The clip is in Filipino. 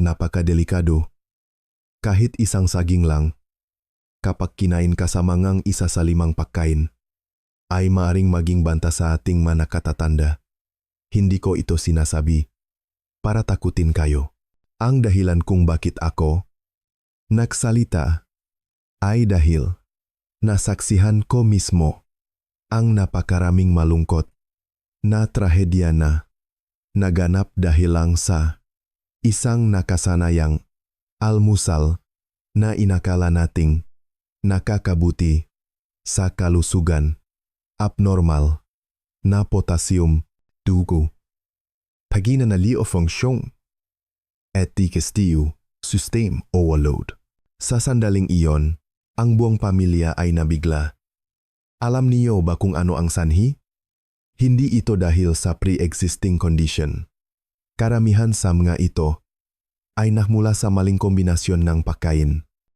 napakadelikado. Kahit isang saging lang, kapag kinain ka sa mangang isa sa limang pagkain, ay maaring maging banta sa ating mga nakatatanda. Hindi ko ito sinasabi para takutin kayo. Ang dahilan kung bakit ako nagsalita ay dahil nasaksihan ko mismo ang napakaraming malungkot na trahedya na naganap dahil lang sa isang nakasanayang almusal na inakala nating nakakabuti sa kalusugan, abnormal na potassium, dugo, paginanali o fungsyong, at di castigo, system overload. Sa sandaling iyon, ang buong pamilya ay nabigla. Alam niyo ba kung ano ang sanhi? Hindi ito dahil sa pre-existing condition. Karamihan sa mga ito ay nagmula sa maling kombinasyon ng pagkain.